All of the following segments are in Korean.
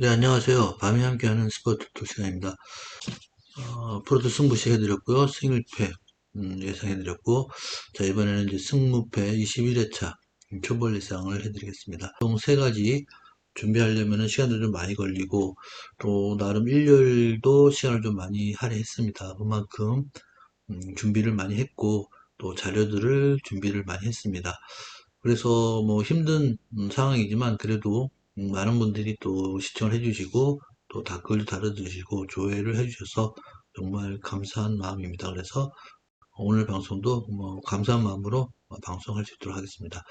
네, 안녕하세요. 밤에 함께하는 스포츠 토 시간입니다. 어, 프로도 승부시 해드렸고요. 승일패 음, 예상해드렸고, 자 이번에는 이제 승무패 21회차 초벌 예상을 해드리겠습니다. 총세 가지 준비하려면 시간도 좀 많이 걸리고 또 나름 일요일도 시간을 좀 많이 할애했습니다. 그만큼 음, 준비를 많이 했고 또 자료들을 준비를 많이 했습니다. 그래서 뭐 힘든 음, 상황이지만 그래도 음, 많은 분들이 또 시청을 해주시고 또 댓글도 달아주시고 조회를 해주셔서 정말 감사한 마음입니다. 그래서 오늘 방송도 뭐 감사한 마음으로 방송할 수 있도록 하겠습니다.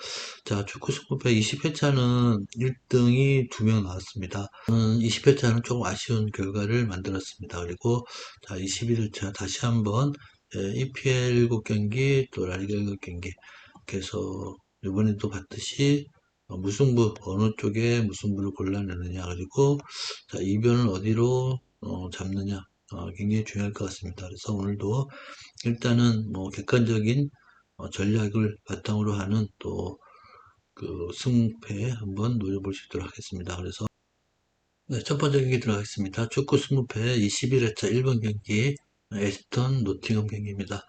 자, 축구 승부패 20회차는 1등이 두명 나왔습니다. 20회차는 조금 아쉬운 결과를 만들었습니다. 그리고 자, 21회차 다시 한번 예, EPL 7경기 또 라리가 7경기 그래서 이번에도 봤듯이 어, 무승부 어느 쪽에 무승부를 골라내느냐 그리고 자, 이변을 어디로 어, 잡느냐 어, 굉장히 중요할 것 같습니다. 그래서 오늘도 일단은 뭐 객관적인 어, 전략을 바탕으로 하는 또 그 승패 한번 노려볼 수 있도록 하겠습니다. 그래서 네, 첫 번째 경기 들어가겠습니다. 축구 승부패 21회차 1번 경기 에스턴 노팅엄 경기입니다.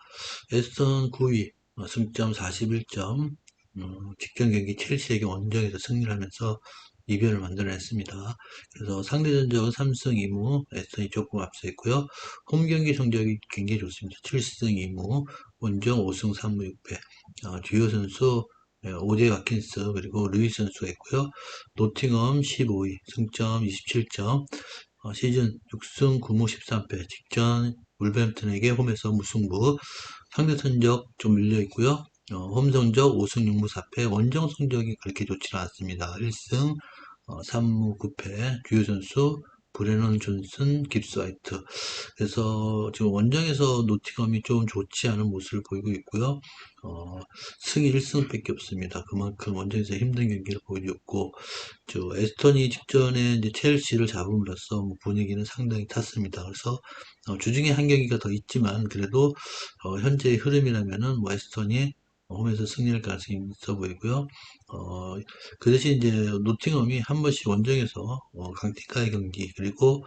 에스턴 9위 어, 승점 41점 음, 직전 경기 첼시에게 원정에서 승리를 하면서 이변을 만들어냈습니다. 그래서 상대 전적은 3승 2무, 에스턴이 조금 앞서 있고요. 홈 경기 성적이 굉장히 좋습니다. 7승 2무, 원정 5승 3무 6패. 어, 주요 선수 예, 오제 가킨스 그리고 루이스 선수가 있고요. 노팅엄 15위, 승점 27점, 어, 시즌 6승 9무 13패, 직전 울버햄튼에게 홈에서 무승부, 상대 선적 좀 밀려 있고요. 어, 홈 성적 5승 6무 4패, 원정 성적이 그렇게 좋지는 않습니다. 1승 어, 3무 9패, 주요 선수 브레넌 존슨, 깁스 화이트. 그래서 지금 원정에서 노팅엄이 좀 좋지 않은 모습을 보이고 있고요. 어, 승이 1승밖에 없습니다. 그만큼 원정에서 힘든 경기를 보여줬고, 저 에스턴이 직전에 이제 첼시를 잡음으로써 뭐 분위기는 상당히 탔습니다. 그래서 어, 주중에 한 경기가 더 있지만 그래도 어, 현재의 흐름이라면은 뭐 에스턴이 홈에서 승리할 가능성이 있어 보이고요. 어, 그 대신 이제 노팅엄이 한 번씩 원정에서 어, 강팀과의 경기 그리고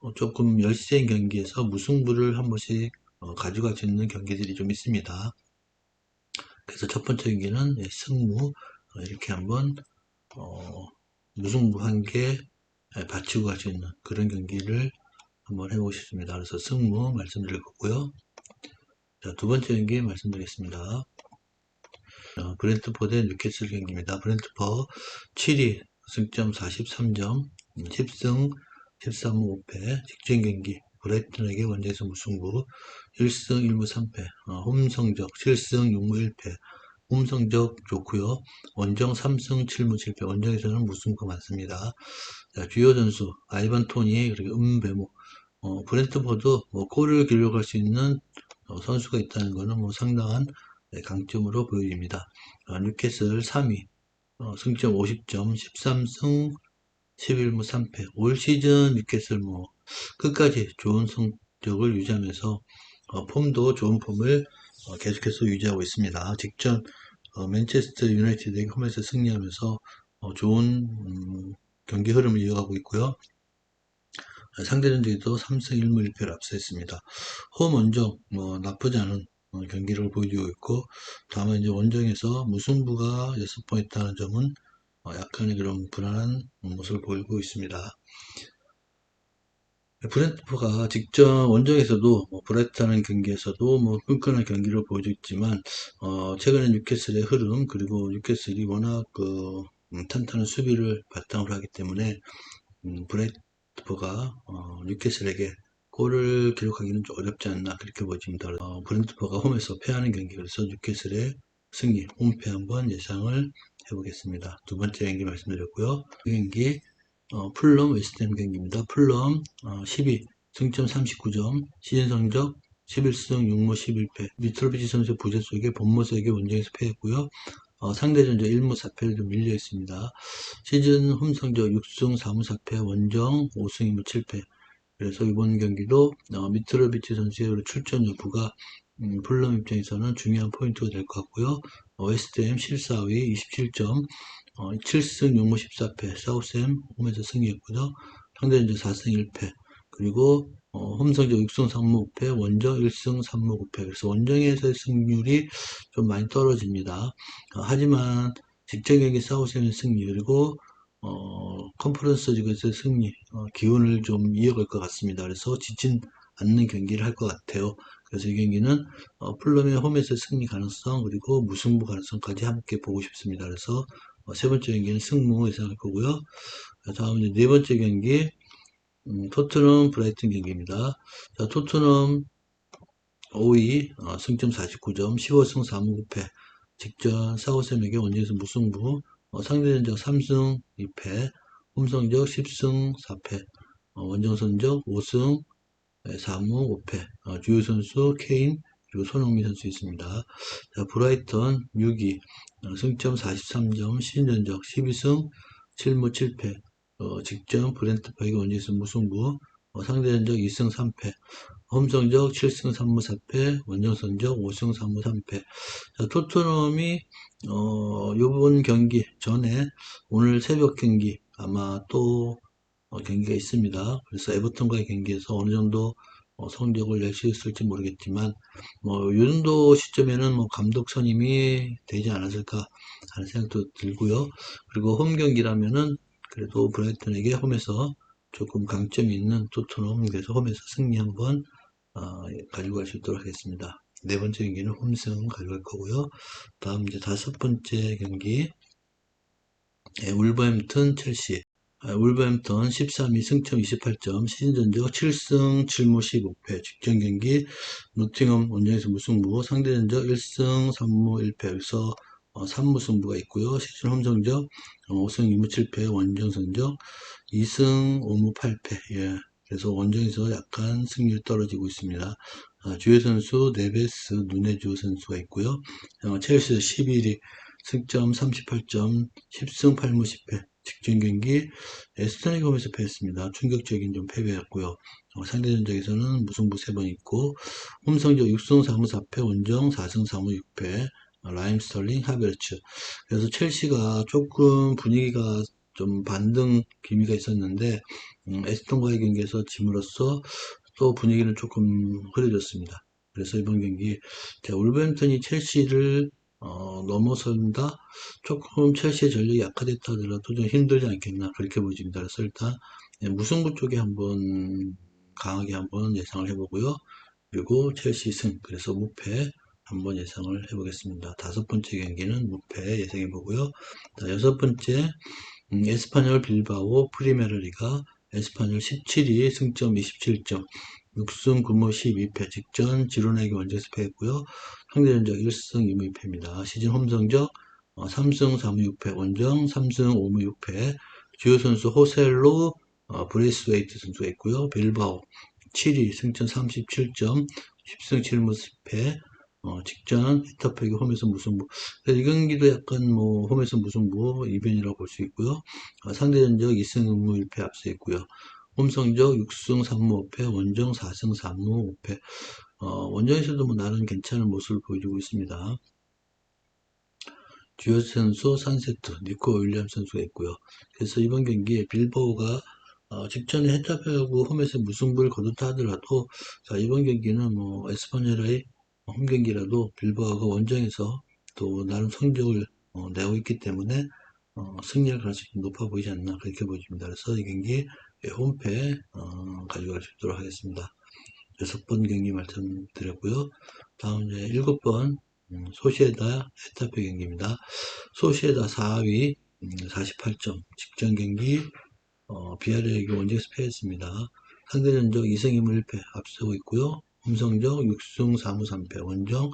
어, 조금 열세인 경기에서 무승부를 한 번씩 어, 가져갈 수 있는 경기들이 좀 있습니다. 그래서 첫 번째 경기는 예, 승무 어, 이렇게 한번 어, 무승부 한개 받치고 갈 수 있는 그런 경기를 한번 해보고 싶습니다. 그래서 승무 말씀드릴 거고요. 자, 두 번째 경기 말씀드리겠습니다. 어, 브렌트포드 뉴캐슬 경기입니다. 브렌트퍼 7위 승점 43점 10승 13무 5패 직전 경기 브레이튼에게 원정에서 무승부 1승 1무 3패 어, 홈 성적 7승 6무 1패 홈 성적 좋고요. 원정 3승 7무 7패 원정에서는 무승부가 많습니다. 자, 주요 선수 아이반 토니 그리고 음배모. 어, 브렌트퍼드 뭐 골을 기록할 수 있는 어, 선수가 있다는 것은 뭐 상당한 네, 강점으로 보여집니다. 어, 뉴캐슬 3위, 어, 승점 50점, 13승 11무 3패. 올 시즌 뉴캐슬 뭐 끝까지 좋은 성적을 유지하면서 어, 폼도 좋은 폼을 어, 계속해서 유지하고 있습니다. 직전 어, 맨체스터 유나이티드에게 홈에서 승리하면서 어, 좋은 음, 경기 흐름을 이어가고 있고요. 상대 전적에도 3승 1무 1패를 앞서 있습니다. 홈 원정 뭐 나쁘지 않은 어, 경기를 보여주고 있고 다만 이제 원정에서 무승부가 6번 있다는 점은 어, 약간의 그런 불안한 모습을 보이고 있습니다. 브렌트퍼가 직전 원정에서도 뭐 브라이트하는 경기에서도 뭐 끈끈한 경기를 보여줬지만 어, 최근에 뉴캐슬의 흐름 그리고 뉴캐슬이 워낙 그 음, 탄탄한 수비를 바탕으로 하기 때문에 음, 브레이트퍼가 어, 뉴캐슬에게 골을 기록하기는 좀 어렵지 않나 그렇게 보여집니다. 어, 브렌트퍼가 홈에서 패하는 경기 그래서 뉴캐슬의 승리 홈패 한번 예상을 해보겠습니다. 두 번째 경기 말씀드렸고요. 그 경기 어, 풀럼 웨스트햄 경기입니다. 풀럼 어, 12 승점 39점 시즌 성적 11승 6무 11패 미트로비치 선수의 부재 속에 본모스에게 원정에서 패했고요. 어, 상대 전적 1무 4패를 좀 밀려 있습니다. 시즌 홈 성적 6승 4무 4패 원정 5승 2무 7패 그래서 이번 경기도 어, 미트로비치 선수의 출전 여부가 음, 플럼 입장에서는 중요한 포인트가 될 것 같고요. 어, 웨스트햄 실사위 27점, 어, 7승 6무 14패, 사우스햄 홈에서 승리했고요. 상대전적 4승 1패. 그리고 어, 홈성적 6승 3무 5패, 원정 1승 3무 9패. 그래서 원정에서의 승률이 좀 많이 떨어집니다. 어, 하지만 직전 경기 싸우시는 승리 그리고 어, 컨퍼런스 리그에서의 승리 어, 기운을 좀 이어갈 것 같습니다. 그래서 지친 않는 경기를 할 것 같아요. 그래서 이 경기는 어, 플럼의 홈에서 승리 가능성 그리고 무승부 가능성까지 함께 보고 싶습니다. 그래서 어, 세 번째 경기는 승무 예상할 거고요. 다음 이제 네 번째 경기 음, 토트넘 브라이튼 경기입니다. 자, 토트넘 5위 어, 승점 49점 15승 4무 9패 직전 사우sem에게 원정에서 무승부 어, 상대전적 3승 2패 홈성적 10승 4패 어, 원정 선적 5승 4무 5패 어, 주요 선수 케인 그리고 손흥민 선수 있습니다. 자, 브라이턴 6위 어, 승점 43점 신전적 12승 7무 7패 어, 직전 브렌트파이가 원정에서 무승부 어, 상대전적 2승 3패 홈성적 7승 3무 4패 원정선적 5승 3무 3패 자, 토트넘이 어, 요번 경기 전에 오늘 새벽 경기 아마 또 어, 경기가 있습니다. 그래서 에버턴과의 경기에서 어느 정도 어, 성적을 낼 수 있을지 모르겠지만 뭐 요 정도 시점에는 뭐 감독 선임이 되지 않았을까 하는 생각도 들고요. 그리고 홈 경기라면은 그래도 브라이튼에게 홈에서 조금 강점이 있는 토트넘 그래서 홈에서 승리 한번 어, 가지고 갈 수 있도록 하겠습니다. 네 번째 경기는 홈승 가져갈 거고요. 다음 이제 다섯 번째 경기 예, 울버햄튼 첼시 아, 울버햄튼 13위 승점 28점 시즌 전적 7승 7무 15패 직전 경기 노팅엄 원정에서 무승부 상대 전적 1승 3무 1패 여기서 어, 3무 승부가 있고요. 시즌 홈 성적 어, 5승 2무 7패 원정 성적 2승 5무 8패 예. 그래서 원정에서 약간 승률이 떨어지고 있습니다. 아, 주요 선수 네베스 누네주 선수가 있고요. 어, 첼시 11위 승점 38점 10승 8무 10패 직전 경기 에스턴이 홈에서 패했습니다. 충격적인 좀 패배였고요. 어, 상대 전적에서는 무승부 3번 있고 홈성적 6승 4무 4패 원정 4승 4무 6패 어, 라임 스털링 하베르츠 그래서 첼시가 조금 분위기가 좀 반등 기미가 있었는데 음, 에스턴과의 경기에서 짐으로써 또 분위기는 조금 흐려졌습니다. 그래서 이번 경기 울버햄튼이 첼시를 어, 넘어선다 조금 첼시의 전력이 약화됐다 하더라도 좀 힘들지 않겠나 그렇게 보여집니다. 그래서 일단 예, 무승부 쪽에 한번 강하게 한번 예상을 해보고요. 그리고 첼시 승 그래서 무패 한번 예상을 해보겠습니다. 다섯 번째 경기는 무패 예상해 보고요. 자, 여섯 번째 음, 에스파뇰 빌바오 프리메르리가 에스파뇰 17위 승점 27점 6승 9무 12패 직전 지로나에게 원정에서 패했고요. 상대전적 1승 2무 2패입니다. 시즌 홈 성적 3승 4무 6패 원정 3승 5무 6패 주요 선수 호셀로 어, 브레스웨이트 선수가 있고요. 빌바오 7위 승점 37점 10승 7무 10패 어, 직전 히터팩이 홈에서 무승부. 이 경기도 약간 뭐 홈에서 무승부 이변이라고 볼 수 있고요. 어, 상대전적 2승 5무 1패 앞서 있고요. 홈 성적 6승 3무 5패, 원정 4승 3무 5패. 어, 원정에서도 뭐 나름 괜찮은 모습을 보여주고 있습니다. 주요 선수 산세트, 니코 윌리엄 선수가 있고요. 그래서 이번 경기에 빌보우가 어, 직전에 헤타페하고 홈에서 무승부를 거뒀다 하더라도 자 이번 경기는 뭐 에스파뇰의 홈 경기라도 빌바오가 원정에서 또 나름 성적을 어, 내고 있기 때문에 어, 승리할 가능성이 높아 보이지 않나 그렇게 보여집니다. 그래서 이 경기 홈패 어, 가져갈 수 있도록 하겠습니다. 여섯 번 경기 말씀드렸고요. 다음 이제 일곱 번 음, 소시에다 에타페 경기입니다. 소시에다 4위 음, 48점 직전 경기 어, 비아르에게 원정에서 패했습니다. 상대 전적 2승 2무 1패 앞서고 있고요. 음성적 6승 4무 3패 원정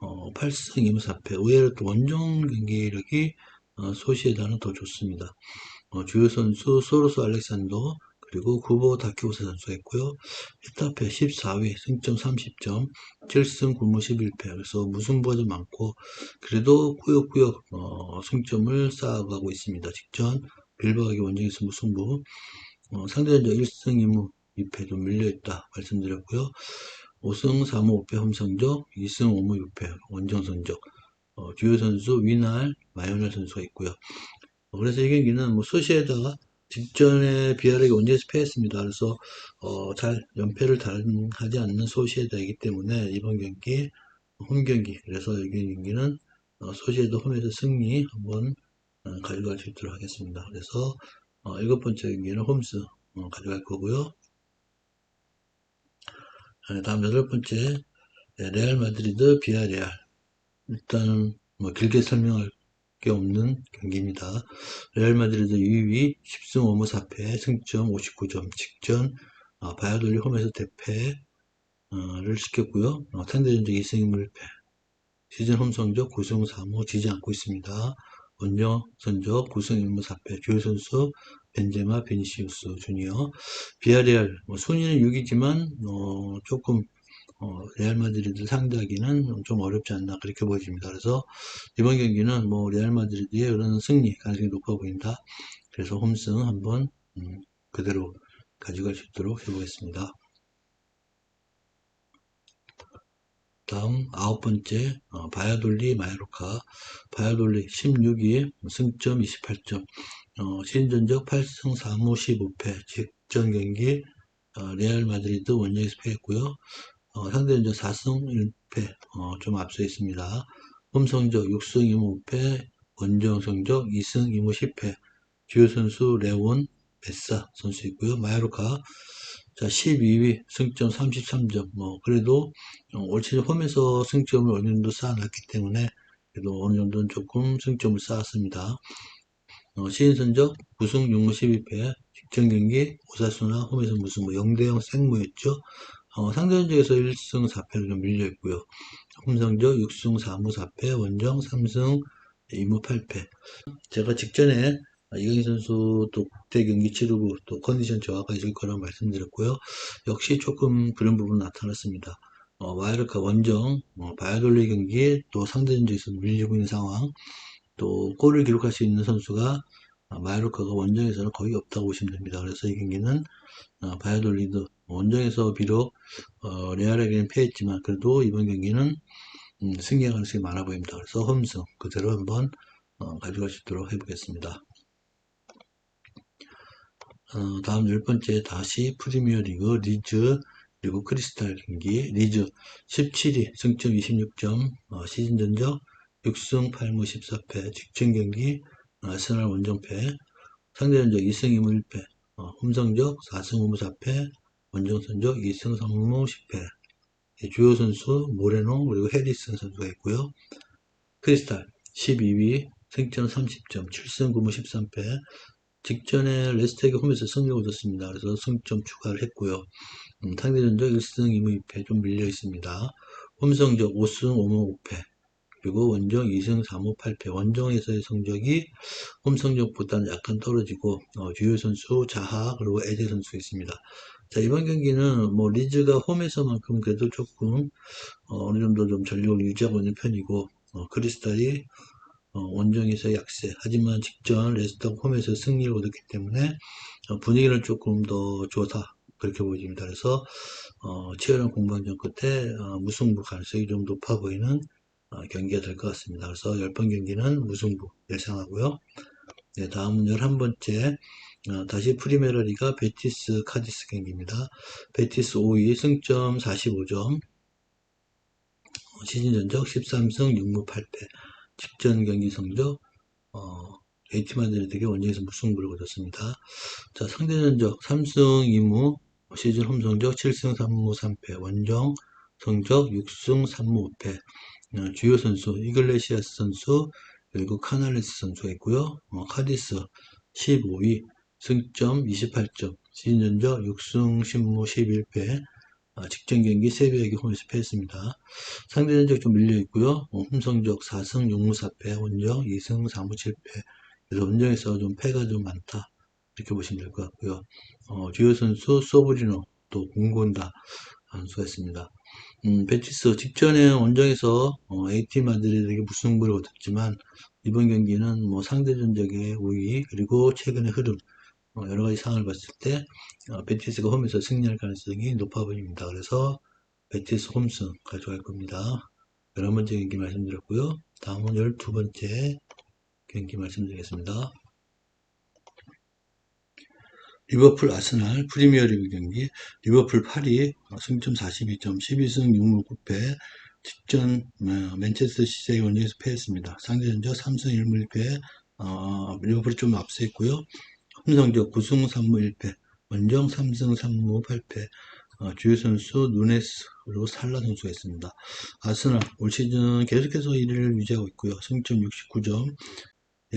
어, 8승 2무 4패 의외로 또 원정 경기력이 어, 소시에다는 더 좋습니다. 어, 주요 선수 소로스 알렉산더 그리고 구보 다키오사 선수가 있고요. 히타페 14위 승점 30점 7승 9무 11패 그래서 무승부가 좀 많고 그래도 꾸역꾸역 어, 승점을 쌓아가고 있습니다. 직전 빌바하기 원정에서 무승부 어, 상대전적 1승 2무 2패 좀 밀려있다 말씀드렸고요. 5승 3무 5패 홈성적 2승 5무 6패 원정선적 어, 주요 선수 위날 마요넬 선수가 있고요. 어, 그래서 이 경기는 뭐 소시에다가 직전에 비아렉이 원정에서 패했습니다. 그래서 어, 잘 연패를 달하지 않는 소시에다이기 때문에 이번 경기 홈 경기 그래서 이번 경기는 어, 소시에도 홈에서 승리 한번 어, 가져갈 수 있도록 하겠습니다. 그래서 어, 일곱 번째 경기는 홈스 어, 가져갈 거고요. 네, 다음 여덟 번째 네, 레알 마드리드 비아레알 일단 뭐 길게 설명할 게 없는 경기입니다. 레알 마드리드 2위 10승 5무 4패 승점 59점 직전 어, 바야돌리 홈에서 대패를 시켰고요. 어, 상대전적 2승 1무 1패 시즌 홈 성적 9승 3무 지지 않고 있습니다. 원정 선적 9승 1무 4패 주요 선수 벤제마 베니시우스 주니어 비아레알 뭐 순위는 6위지만 어, 조금 어, 레알 마드리드 상대하기는 좀 어렵지 않나 그렇게 보여집니다. 그래서 이번 경기는 뭐 레알 마드리드의 그런 승리 가능성이 높아 보인다. 그래서 홈승 한번 음, 그대로 가져갈 수 있도록 해보겠습니다. 다음 아홉 번째 어, 바야돌리 마요르카 바야돌리 16위 승점 28점 어, 시즌 전적 8승 4무 15패 직전 경기 어, 레알 마드리드 원정에서 패했고요. 어, 상대는 4승 1패 어, 좀 앞서 있습니다. 홈 성적 6승 2무 5패 원정 성적 2승 2무 10패 주요 선수 레온 베사 선수 있고요. 마요르카 자 12위 승점 33점 뭐 그래도 어, 올 시즌 홈에서 승점을 어느 정도 쌓아놨기 때문에 그래도 어느 정도는 조금 승점을 쌓았습니다. 어, 시즌 선적 9승 6무 12패 직전 경기 오사수나 홈에서 무슨 뭐 0대0 생무였죠. 어, 상대전적에서 1승 4패를 좀 밀려 있고요. 홈성적 6승 4무 4패, 원정 3승 2무 8패. 제가 직전에 이강인 선수 또 국대 경기 치르고 또 컨디션 저하가 있을 거라고 말씀드렸고요. 역시 조금 그런 부분 나타났습니다. 어, 와이르카 원정, 어, 바야돌리 경기에 또 상대전적에서 밀리고 있는 상황, 또 골을 기록할 수 있는 선수가 어, 마이르카가 원정에서는 거의 없다고 보시면 됩니다. 그래서 이 경기는 어, 바야돌리드 원정에서 비록 어, 레알에게는 패했지만 그래도 이번 경기는 음, 승리할 가능성이 많아 보입니다. 그래서 홈승 그대로 한번 어, 가져갈 수 있도록 해보겠습니다. 어, 다음 열 번째 다시 프리미어 리그 리즈 그리고 크리스탈 경기 리즈 17위 승점 26점 어, 시즌 전적 6승 8무 14패 직전 경기 아스날 원정패 상대 전적 2승 2무 1패 어, 홈성적 4승 5무 4패 원정선적 2승 3무 10패 주요 선수 모레노 그리고 해리슨 선수가 있고요. 크리스탈 12위 승점 30점 7승 9무 13패 직전에 레스텍이 홈에서 승리를 얻었습니다. 그래서 승점 추가를 했고요. 음, 상대전적 1승 2무 2패 좀 밀려 있습니다. 홈성적 5승 5무 5패 그리고 원정 2승 3무 8패 원정에서의 성적이 홈 성적보다는 약간 떨어지고 어, 주요 선수 자하 그리고 에제 선수 있습니다. 자 이번 경기는 뭐 리즈가 홈에서만큼 그래도 조금 어, 느 정도 좀 전력을 유지하고 있는 편이고 어, 크리스탈이 어, 원정에서 약세 하지만 직전 레스터 홈에서 승리를 얻었기 때문에 어, 분위기는 조금 더 좋다 그렇게 보입니다. 그래서 어, 치열한 공방전 끝에 어, 무승부 가능성이 좀 높아 보이는 어, 경기가 될 것 같습니다. 그래서 10번 경기는 무승부 예상하고요. 네, 다음은 11번째 어, 다시 프리메라 리가 베티스 카디스 경기입니다. 베티스 5위 승점 45점 어, 시즌 전적 13승 6무 8패 직전 경기 성적 어, 에이티 마드리드에게 원정에서 무승부를 거뒀습니다. 자 상대 전적 3승 2무 시즌 홈 성적 7승 3무 3패 원정 성적 6승 3무 5패 어, 주요 선수 이글레시아스 선수 그리고 카날레스 선수가 있고요. 어, 카디스 15위 승점 28점 시즌 전적 6승 10무 11패 어, 직전 경기 세비에게 홈에서 패했습니다. 상대 전적 좀 밀려 있고요. 어, 홈 성적 4승 6무 4패 원정 2승 4무 7패 그래서 원정에서 좀 패가 좀 많다 이렇게 보시면 될 것 같고요. 어, 주요 선수 소브리노 또 공곤다 선수가 있습니다. 음, 베티스 직전에 원정에서 어, AT 마드리드에게 무승부를 얻었지만 이번 경기는 뭐 상대 전적의 우위 그리고 최근의 흐름 어, 여러 가지 상황을 봤을 때 어, 베티스가 홈에서 승리할 가능성이 높아 보입니다. 그래서 베티스 홈승 가져갈 겁니다. 11번째 경기 말씀드렸고요. 다음은 12번째 경기 말씀드리겠습니다. 리버풀 아스날 프리미어리그 경기 리버풀 8위 승점 42점 12승 6무 9패 직전 어, 맨체스터 시티에 원정에서 패했습니다. 상대전적 3승 1무 1패 어, 리버풀이 좀 앞서 있고요. 홈성적 9승 3무 1패 원정 3승 3무 8패 어, 주요 선수 누네스 그리고 살라 선수가 있습니다. 아스날 올 시즌 계속해서 1위를 유지하고 있고요. 승점 69점 네,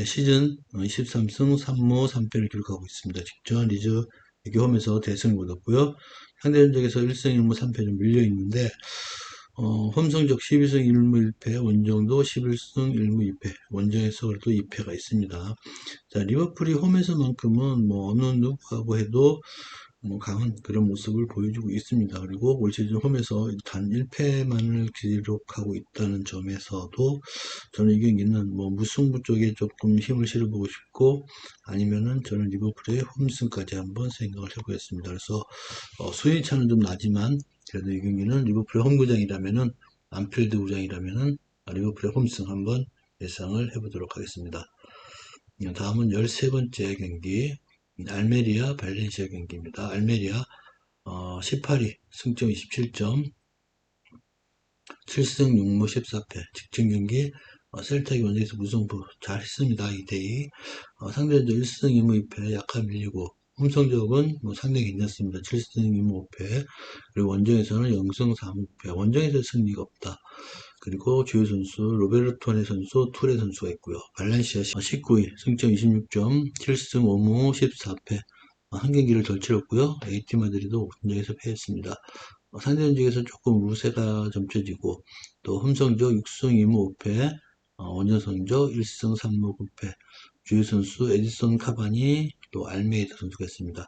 시즌 23승 3무 3패를 기록하고 있습니다. 직전 리즈 홈에서 대승을 거뒀고요. 상대전적에서 1승 1무 3패 좀 밀려 있는데 어, 홈성적 12승 1무 1패, 원정도 11승 1무 2패, 원정에서 그래도 2패가 있습니다. 자, 리버풀이 홈에서만큼은 뭐 어느 누구하고 해도 뭐 강한 그런 모습을 보여주고 있습니다. 그리고 올 시즌 홈에서 단 1패만을 기록하고 있다는 점에서도 저는 이 경기는 뭐 무승부 쪽에 조금 힘을 실어보고 싶고 아니면은 저는 리버풀의 홈승까지 한번 생각을 해보겠습니다. 그래서 어, 수위 차는 좀 나지만 그래도 이 경기는 리버풀의 홈구장이라면은 안필드 구장이라면은 리버풀의 홈승 한번 예상을 해보도록 하겠습니다. 다음은 13번째 경기 알메리아 발렌시아 경기입니다. 알메리아 어, 18위 승점 27점 7승 6무 14패 직전 경기 어, 셀타기 원정에서 무승부 잘 했습니다. 2대2 어, 상대전적 1승 2무 2패 약간 밀리고 홈성적은 뭐 상당히 괜찮습니다. 7승 2무 5패 그리고 원정에서는 0승 4무 5패 원정에서 승리가 없다. 그리고 주요 선수 로베르토네 선수, 투레 선수가 있고요. 발렌시아 19위, 어, 승점 26점, 7승 5무 14패, 한 경기를 덜 치렀고요. 에이티 마드리도 5승전에서 패했습니다. 어, 상대 전적에서 조금 우세가 점쳐지고 또 홈성적 6승 2무 5패, 어, 원정 성적 1승 3무 9패, 주요 선수 에디슨 카바니 또 알메이다 선수가 있습니다.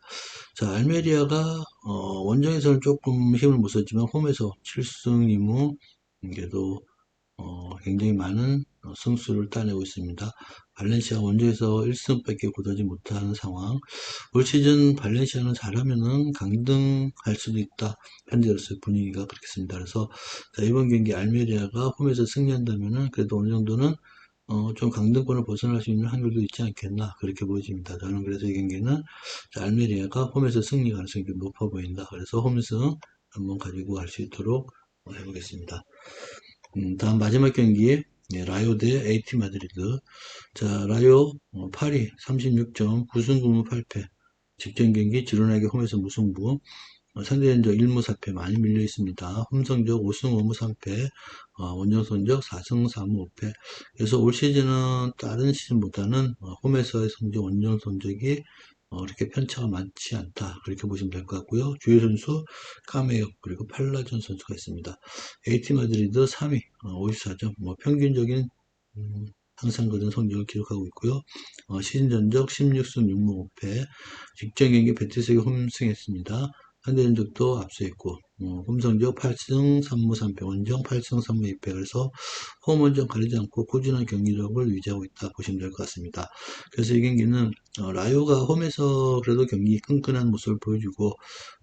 자 알메리아가 원정에서는 조금 힘을 못 썼지만 홈에서 7승 2무 그래도 어, 굉장히 많은 어, 승수를 따내고 있습니다. 발렌시아 원정에서 1승밖에 거두지 못하는 상황. 올 시즌 발렌시아는 잘하면은 강등할 수도 있다. 현재로서의 분위기가 그렇겠습니다. 그래서 이번 경기 알메리아가 홈에서 승리한다면은 그래도 어느 정도는 어, 좀 강등권을 벗어날 수 있는 확률도 있지 않겠나 그렇게 보여집니다. 저는 그래서 이 경기는 알메리아가 홈에서 승리 가능성이 좀 높아 보인다. 그래서 홈승 한번 가지고 갈 수 있도록 해보겠습니다. 음, 다음 마지막 경기 예, 라요 대 AT 마드리드. 자 라요 어, 8위 36점 9승 9무 8패. 직전 경기 지로나게 홈에서 무승부. 어, 상대 전적 1무 4패 많이 밀려 있습니다. 홈 성적 5승 5무 3패. 어, 원정 성적 4승 4무 5패. 그래서 올 시즌은 다른 시즌보다는 어, 홈에서의 성적 원정 성적이 어, 이렇게 편차가 많지 않다. 그렇게 보시면 될 것 같고요. 주요 선수 카메오 그리고 팔라전 선수가 있습니다. 에이티 마드리드 3위 어, 54점 뭐 평균적인 음, 항상 그런 성적을 기록하고 있고요. 어, 시즌 전적 16승 6무 5패 직전 경기 베티스에 홈승했습니다. 상대전적도 앞서 있고 어, 홈성적 8승 3무 3패 원정 8승 3무 2패 그래서 홈 원정 가리지 않고 꾸준한 경기력을 유지하고 있다 보시면 될 것 같습니다. 그래서 이 경기는 어, 라이오가 홈에서 그래도 경기 끈끈한 모습을 보여주고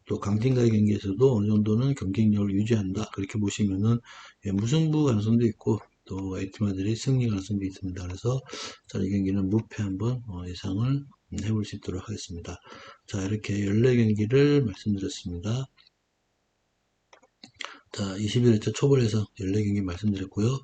또 강팀과의 경기에서도 어느 정도는 경쟁력을 유지한다 그렇게 보시면은 예, 무승부 가능성도 있고 또 에이티마들이 승리 가능성도 있습니다. 그래서 저는 이 경기는 무패 한번 어, 예상을 해볼 수 있도록 하겠습니다. 자, 이렇게 14경기를 말씀드렸습니다. 자, 21회차 초벌에서 14경기 말씀드렸고요.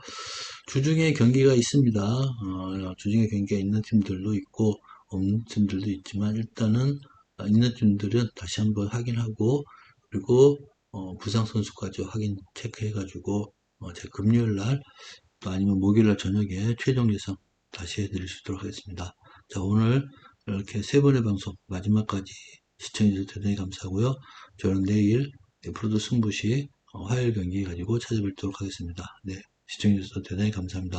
주중에 경기가 있습니다. 어, 주중에 경기가 있는 팀들도 있고, 없는 팀들도 있지만, 일단은 있는 팀들은 다시 한번 확인하고, 그리고 어, 부상 선수까지 확인 체크해가지고, 어, 제 금요일 날, 아니면 목요일 날 저녁에 최종 예상 다시 해드릴 수 있도록 하겠습니다. 자, 오늘 이렇게 세 번의 방송 마지막까지 시청해주셔서 대단히 감사하고요. 저는 내일 프로도 승부시 어, 화요일 경기 가지고 찾아뵙도록 하겠습니다. 네, 시청해주셔서 대단히 감사합니다.